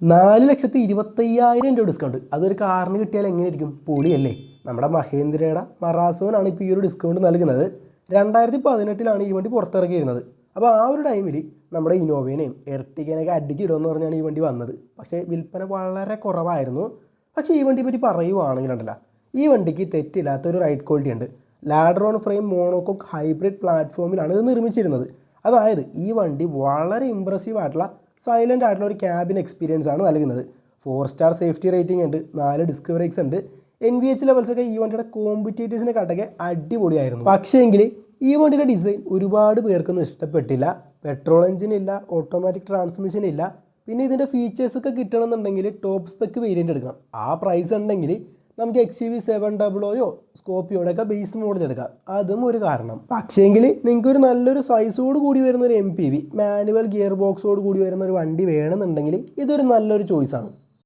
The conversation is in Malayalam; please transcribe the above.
നാല് ലക്ഷത്തി ഇരുപത്തയ്യായിരം രൂപ ഡിസ്കൗണ്ട് അതൊരു കാറിന് കിട്ടിയാൽ എങ്ങനെയായിരിക്കും? പൊളിയല്ലേ? നമ്മുടെ മഹേന്ദ്രയുടെ മറാസോനാണ് ഇപ്പോൾ ഈ ഒരു ഡിസ്കൗണ്ട് നൽകുന്നത്. രണ്ടായിരത്തി പതിനെട്ടിലാണ് ഈ വണ്ടി പുറത്തിറക്കിയിരുന്നത് അപ്പോൾ ആ ഒരു ടൈമിൽ നമ്മുടെ ഇനോവേനെയും എർട്ടിക്കേനെയൊക്കെ അടിച്ചിടുമെന്ന് പറഞ്ഞാണ് ഈ വണ്ടി വന്നത്. പക്ഷേ വിൽപ്പന വളരെ കുറവായിരുന്നു. പക്ഷേ ഈ വണ്ടി പറ്റി പറയുവാണെങ്കിലുണ്ടല്ല ഈ വണ്ടിക്ക് തെറ്റില്ലാത്തൊരു റൈഡ് ക്വാളിറ്റി ഉണ്ട്. ലാഡ്രോൺ ഫ്രെയിം മോണോകോക്ക് ഹൈബ്രിഡ് പ്ലാറ്റ്ഫോമിലാണ് ഇത് നിർമ്മിച്ചിരുന്നത്. അതായത് ഈ വണ്ടി വളരെ ഇമ്പ്രസീവ് ആയിട്ടുള്ള സൈലന്റ് ആയിട്ടുള്ള ഒരു ക്യാബിൻ എക്സ്പീരിയൻസ് ആണ് നൽകുന്നത്. ഫോർ സ്റ്റാർ സേഫ്റ്റി റേറ്റിംഗ് ഉണ്ട് നാല് ഡിസ്ക് ബ്രേക്സ് ഉണ്ട്. എൻ വി എച്ച് ലെവൽസൊക്കെ ഈ വണ്ടിയുടെ കോമ്പറ്റേറ്റീവ്സിനെ കാട്ടൊക്കെ അടിപൊളിയായിരുന്നു. പക്ഷേങ്കിൽ ഈ വണ്ടിയുടെ ഡിസൈൻ ഒരുപാട് പേർക്കൊന്നും ഇഷ്ടപ്പെട്ടില്ല. പെട്രോൾ എഞ്ചിൻ ഇല്ല ഓട്ടോമാറ്റിക് ട്രാൻസ്മിഷൻ ഇല്ല. പിന്നെ ഇതിന്റെ ഫീച്ചേഴ്സൊക്കെ കിട്ടണമെന്നുണ്ടെങ്കിൽ ടോപ്പ് സ്പെക്ക് വേരിയന്റ് എടുക്കണം. ആ പ്രൈസ് ഉണ്ടെങ്കിൽ നമുക്ക് എക്സ് യു വി സെവൻ ഡബിളോയോ സ്കോപ്പിയോടെ ഒക്കെ ബേസ് മോഡൽ എടുക്കാം. അതും ഒരു കാരണം. പക്ഷേങ്കിൽ നിങ്ങൾക്ക് ഒരു നല്ലൊരു സൈസോട് കൂടി വരുന്ന ഒരു M P V manual gear ബോക്സോട് കൂടി വരുന്ന ഒരു വണ്ടി വേണമെന്നുണ്ടെങ്കിൽ ഇതൊരു നല്ലൊരു ചോയ്സാണ്